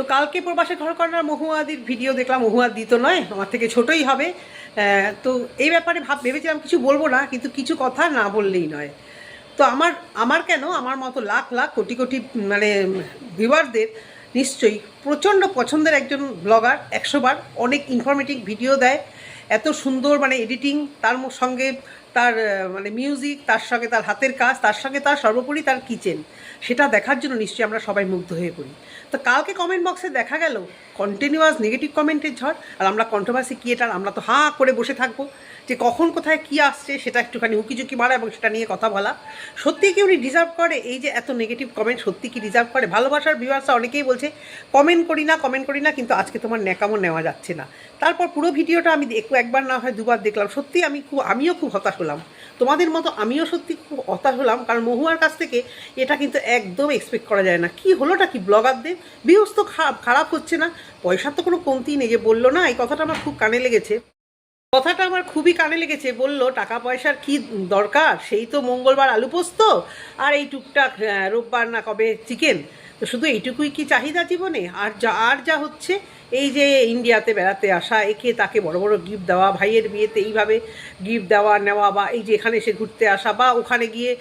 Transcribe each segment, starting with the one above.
তো কালকে প্রবাসে ঘর করার মহুয়াদির ভিডিও দেখলাম, মহুয়াদি তো নয়, আমার থেকে ছোটই হবে। তো এই ব্যাপারে ভাব, ভেবেছিলাম কিছু বলব না, কিন্তু কিছু কথা না বললেই নয়। তো আমার আমার কেন, আমার মতো লাখ লাখ, কোটি কোটি মানে ভিউয়ারদের নিশ্চয়ই প্রচণ্ড পছন্দের একজন ব্লগার একশোবার অনেক ইনফরমেটিভ ভিডিও দেয়, এত সুন্দর মানে এডিটিং তার সঙ্গে তার মানে মিউজিক তার সঙ্গে তার হাতের কাজ, তার সঙ্গে তার সর্বোপরি তার কিচেন সেটা দেখার জন্য নিশ্চয়ই আমরা সবাই মুগ্ধ হয়ে পড়ি। তো কালকে কমেন্ট বক্সে দেখা গেল কন্টিনিউয়াস নেগেটিভ কমেন্টের ঝড়, আর আমরা কন্ট্রোভার্সি ক্রিয়েটার আমরা তো হাঁ করে বসে থাকব যে কখন কোথায় কি আসছে, সেটা একটুখানি উকিঝুঁকি মারা এবং সেটা নিয়ে কথা বলা। সত্যি কি উনি ডিজার্ভ করে? এই যে এত নেগেটিভ কমেন্ট সত্যি কি ডিজার্ভ করে? ভালোবাসার ভিউয়ার্সরা অনেকেই বলছে কমেন্ট করি না কমেন্ট করি না, কিন্তু আজকে তোমার ন্যাকামো নেওয়া যাচ্ছে না। তারপর পুরো ভিডিওটা আমি একবার না হয় দুবার দেখলাম। সত্যি আমি খুব, আমিও খুব হতাশ তোমাদের মতো আমিও সত্যি খুব হতাশ হলাম, কারণ মহুয়ার কাছ থেকে এটা কিন্তু একদম এক্সপেক্ট করা যায় না। কি হলোটা, কি ব্লগারদের? ভিউজ তো খারাপ হচ্ছে না? পয়সার তো কোনো কমতি নেই যে বলল না, এই কথাটা আমার খুব কানে লেগেছে। কথাটা আমার খুবই কানে লেগেছে, বলল, টাকা পয়সার কি দরকার? সেই তো মঙ্গলবার আলু পোস্ত আর এই টুকটাক রোববার না কবে চিকেন তো শুধু এইটুকুই কি চাহিদা জীবনে? আর যা আর যা হচ্ছে এই যে ইন্ডিয়াতে বেড়াতে আসা, একে তাকে বড় বড় গিফট দেওয়া, ভাইয়ের বিয়েতে এইভাবে গিফট দেওয়া, নেওয়া বা এই যে এখানে এসে ঘুরতে আসা বা ওখানে গিয়ে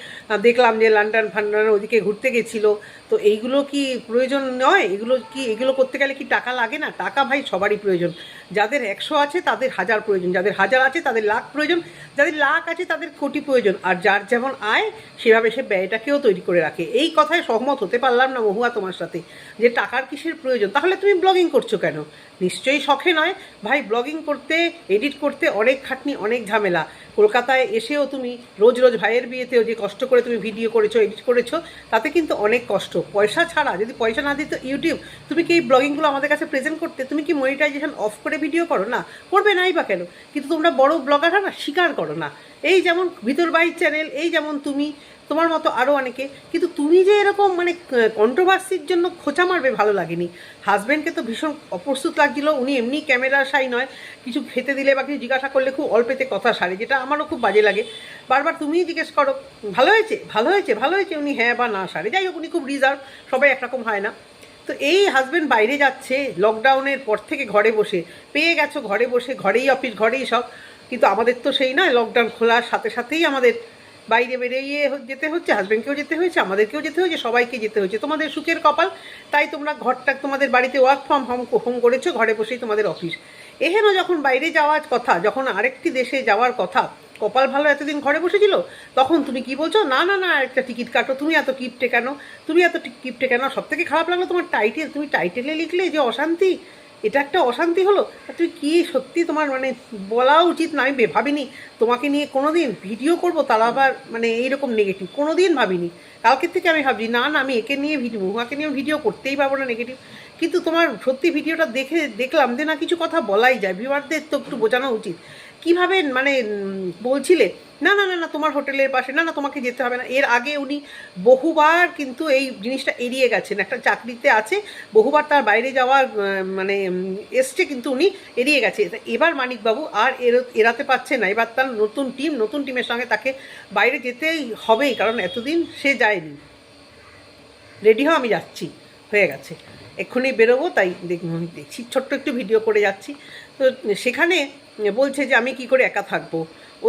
দেখলাম যে লন্ডন ফান্ডন ওদিকে ঘুরতে গেছিল। তো এইগুলো কি প্রয়োজন নয়? এগুলো কি, এগুলো করতে গেলে কি টাকা লাগে না? টাকা ভাই সবারই প্রয়োজন। যাদের একশো আছে তাদের হাজার প্রয়োজন, যাদের হাজার আছে তাদের লাখ প্রয়োজন, যাদের লাখ আছে তাদের কোটি প্রয়োজন। আর যার যেমন আয়, সেভাবে সে ব্যয়টাকেও তৈরি করে রাখে। এই কথায় সহমত হতে পারলাম না মহুয়া তোমার সাথে, যে টাকার কিসের প্রয়োজন? তাহলে তুমি ব্লগিং করছ কেন? নিশ্চয়ই শখে নয়। ভাই ব্লগিং করতে এডিট করতে অনেক খাটনি অনেক ঝামেলা। কলকাতায় এসেও তুমি রোজ রোজ ভাইয়ের বিয়েতেও যে কষ্ট করে তুমি ভিডিও করেছ এডিট করেছ, তাতে কিন্তু অনেক কষ্ট। পয়সা ছাড়া, যদি পয়সা না দিত ইউটিউব তুমি কি এই ব্লগিংগুলো আমাদের কাছে প্রেজেন্ট করতে? তুমি কি মনিটাইজেশন অফ করে ভিডিও করো? না, করবে নাই বা কেন? কিন্তু তোমরা বড় ব্লগাররা না স্বীকার করো না। এই যেমন ভিতর বাইর চ্যানেল এই যেমন তুমি, তোমার মতো আরও অনেকে। কিন্তু তুমি যে এরকম মানে কন্ট্রোভার্সির জন্য খোঁচা মারবে ভালো লাগেনি। হাজব্যান্ডকে তো ভীষণ অপ্রস্তুত লাগছিল, উনি এমনি ক্যামেরা সাই নয়। কিছু খেতে দিলে বা কিছু জিজ্ঞাসা করলে খুব অল্পেতে কথা সারে, যেটা আমারও খুব বাজে লাগে। বারবার তুমিই জিজ্ঞেস করো, ভালো হয়েছে? ভালো হয়েছে ভালো হয়েছে। উনি হ্যাঁ বা না সারে যাই হোক, উনি খুব রিজার্ভ সবাই একরকম হয় না। তো এই হাজব্যান্ড বাইরে যাচ্ছে লকডাউনের পর থেকে ঘরে বসে, পেয়ে গেছো ঘরে বসে, ঘরেই অফিস ঘরেই সব। কিন্তু আমাদের তো সেই নয় লকডাউন খোলার সাথে সাথেই আমাদের বাইরে বেরিয়ে যেতে হচ্ছে হাজব্যান্ডকেও যেতে হয়েছে আমাদেরকেও যেতে হয়েছে, সবাইকে যেতে হয়েছে। তোমাদের সুখের কপাল, তাই তোমরা ঘরটা তোমাদের বাড়িতে ওয়ার্ক ফ্রম হোম হোম করেছ, ঘরে বসেই তোমাদের অফিস এহেন যখন বাইরে যাওয়ার কথা, যখন আরেকটি দেশে যাওয়ার কথা, কপাল ভালো এতদিন ঘরে বসেছিল? তখন তুমি কি বলছো? না না না, একটা টিকিট কাটো। তুমি এত কিপটে কেন? তুমি এত কিপটে কেন? সব থেকে খারাপ লাগল তোমার টাইটেল। তুমি টাইটেলে লিখলে যে অশান্তি। এটা একটা অশান্তি হলো? তুই কি সত্যি তোমার মানে বলা উচিত না? আমি ভাবিনি। তোমাকে নিয়ে কোনো দিন ভিডিও করব, তারা আবার মানে এইরকম নেগেটিভ কোনো দিন ভাবিনি। কালকের থেকে আমি ভাবছি, না না, আমি একে নিয়ে ভিডিও উহাকে নিয়ে ভিডিও করতেই পারব না নেগেটিভ কিন্তু তোমার সত্যি ভিডিওটা দেখে, দেখলাম যে না, কিছু কথা বলাই যায়। ভিউয়ারদের তো একটু বোঝানো উচিত। কীভাবে মানে বলছিলে না না না না, তোমার হোটেলের পাশে, না না, তোমাকে যেতে হবে না। এর আগে উনি বহুবার কিন্তু এই জিনিসটা এড়িয়ে গেছেন। একটা চাকরিতে আছে, বহুবার তার বাইরে যাওয়ার মানে এসছে কিন্তু উনি এড়িয়ে গেছে। এবার মানিকবাবু আর এর- এড়াতে পারছে না। এবার তার নতুন টিম, নতুন টিমের সঙ্গে তাকে বাইরে যেতেই হবেই, কারণ এতদিন সে যায়নি। রেডি হও, আমি যাচ্ছি। হয়ে গেছে। এক্ষুনি বেরোবো, তাই দেখ- দেখছি, ছোট্ট একটু ভিডিও করে যাচ্ছি। তো সেখানে বলছে যে আমি কি করে একা থাকব।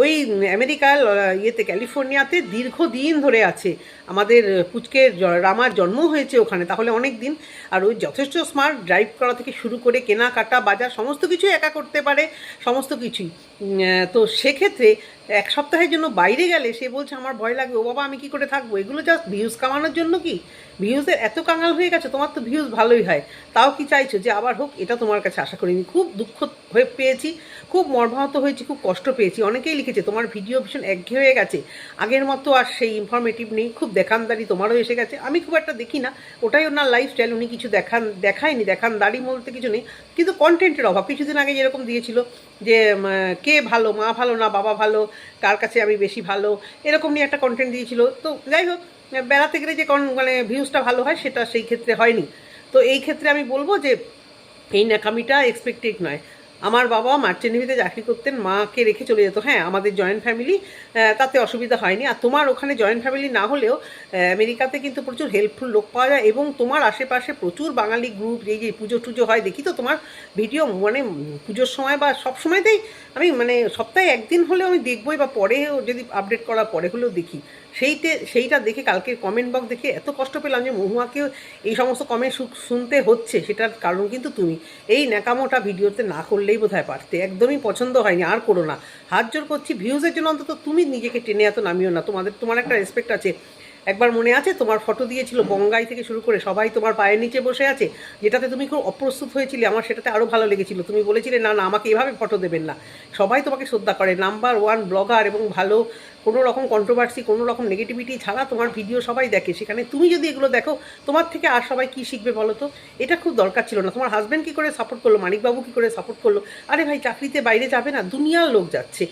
ওই আমেরিকার ইয়েতে, ক্যালিফোর্নিয়াতে দীর্ঘদিন ধরে আছে। আমাদের পুচকে রামার জন্ম হয়েছে ওখানে, তাহলে অনেক দিন। আর ওই যথেষ্ট স্মার্ট ড্রাইভ করা থেকে শুরু করে কেনাকাটা, বাজার, সমস্ত কিছুই একা করতে পারে, সমস্ত কিছুই। তো সেক্ষেত্রে এক সপ্তাহের জন্য বাইরে গেলে সে বলছে, আমার ভয় লাগবে ও বাবা, আমি কি করে থাকব? এগুলো জাস্ট ভিউজ কামানোর জন্য কি? ভিউজের এত কাঙাল হয়ে গেছে, তোমার তো ভিউজ ভালোই হয়। তাও কি চাইছো যে আবার হোক, এটা তোমার কাছে আশা করিনি। খুব দুঃখ হয়ে পেয়েছি, খুব মর্মাহত হয়েছি, খুব কষ্ট পেয়েছি। অনেকেই লিখেছে, তোমার ভিডিও ভীষণ একঘেয়ে হয়ে গেছে। আগের মতো আর সেই ইনফরমেটিভ নেই, খুব দেখানদারি তোমারও এসে গেছে। আমি খুব একটা দেখি না, ওটাই ওনার লাইফস্টাইল উনি কিছু দেখান, দেখায়নি দেখান দাড়ি বলতে কিছু নেই। কিন্তু কন্টেন্টের অভাব, কিছুদিন আগে যেরকম দিয়েছিল যে কে ভালো, মা ভালো না বাবা ভালো, কার কাছে আমি বেশি ভালো, এরকম নিয়ে একটা কন্টেন্ট দিয়েছিল। তো যাই হোক, বেড়াতে গেলে যে মানে ভিউজটা ভালো হয়, সেটা সেই ক্ষেত্রে হয়নি। তো এই ক্ষেত্রে আমি বলব যে, এই ন্যাকামিটা এক্সপেক্টেড নয়। আমার বাবা মার্চেন্ট নেভিতে চাকরি করতেন, মাকে রেখে চলে যেত। হ্যাঁ আমাদের জয়েন্ট ফ্যামিলি তাতে অসুবিধা হয়নি। আর তোমার ওখানে জয়েন্ট ফ্যামিলি না হলেও আমেরিকাতে কিন্তু প্রচুর হেল্পফুল লোক পাওয়া যায় এবং তোমার আশেপাশে প্রচুর বাঙালি গ্রুপ এই যে পুজো টুজো হয়, দেখি তো তোমার ভিডিও মানে পুজোর সময় বা সব সময়তেই আমি মানে সপ্তাহে একদিন হলেও আমি দেখবই বা পরেও যদি আপডেট করার পরে হলেও দেখি। সেইতে, সেইটা দেখে, কালকের কমেন্ট বক্স দেখে এত কষ্ট পেলাম যে মহুয়াকে এই সমস্ত কমেন্ট শুনতে হচ্ছে, সেটার কারণ কিন্তু তুমি। এই ন্যাকামোটা ভিডিওতে না করলেই বোধ হয় পারতে। একদমই পছন্দ হয়নি, আর করো না। হাত জোর করছি, ভিউজের জন্য অন্তত তুমি নিজেকে টেনে এত নামিও না। তোমাদের, তোমার একটা রেসপেক্ট আছে। একবার মনে আছে? তোমার ফটো দিয়েছিল বঙ্গাই থেকে শুরু করে সবাই তোমার পায়ের নিচে বসে আছে। যেটাতে তুমি খুব অপ্রস্তুত হয়েছিলে, আমার সেটাতে আরও ভালো লেগেছিল। তুমি বলেছিলে, না না, আমাকে এভাবে ফটো দেবেন না। সবাই তোমাকে শ্রদ্ধা করে। নাম্বার ওয়ান ব্লগার এবং ভালো কোনো রকম কন্ট্রোভার্সি কোনো রকম নেগেটিভিটি ছাড়া তোমার ভিডিও সবাই দেখে। সেখানে তুমি যদি এগুলো দেখো, তোমার থেকে আর সবাই কি শিখবে বলো তো? এটা খুব দরকার ছিল না। তোমার হাজব্যান্ড কী করে সাপোর্ট করল? মানিকবাবু কী করে সাপোর্ট করল? আরে ভাই, চাকরিতে বাইরে যাবে না, দুনিয়ার লোক যাচ্ছে।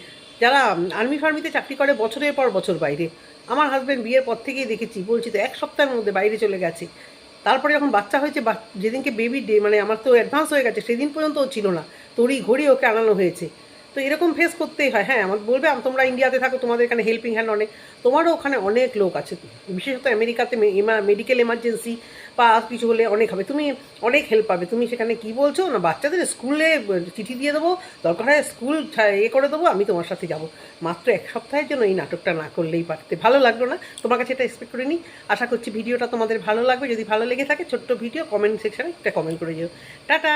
যারা আর্মি ফার্মিতে চাকরি করে বছরের পর বছর বাইরে, আমার হাজব্যান্ড বিয়ের পর থেকেই দেখেছি, বলছি তো এক সপ্তাহের মধ্যে বাইরে চলে গেছে। তারপরে যখন বাচ্চা হয়েছে যেদিনকে বেবি ডে মানে আমার তো অ্যাডভান্স হয়ে গেছে, সেদিন পর্যন্ত ও ছিল না। তোরই ঘড়ি ওকে আনানো হয়েছে। তো এরকম ফেস করতেই হয়। হ্যাঁ আমার বলবে তোমরা ইন্ডিয়াতে থাকো, তোমাদের এখানে হেল্পিং হ্যান্ড অনেক। তোমারও ওখানে অনেক লোক আছে। বিশেষত আমেরিকাতে মেডিকেল এমার্জেন্সি বা কিছু হলে অনেক হবে। তুমি অনেক হেল্প পাবে। তুমি সেখানে কি বলছো? না, বাচ্চাদের স্কুলে চিঠি দিয়ে দেবো। দরকার হয় স্কুল এ করে দেবো, আমি তোমার সাথে যাব। মাত্র এক সপ্তাহের জন্য এই নাটকটা না করলেই পারতে। ভালো লাগল না? তোমার কাছে এটা এক্সপেক্ট করিনি আশা করছি ভিডিওটা তোমাদের ভালো লাগবে। যদি ভালো লেগে থাকে, ছোট্ট ভিডিও কমেন্ট সেকশানে একটা কমেন্ট করে যেও। টাটা!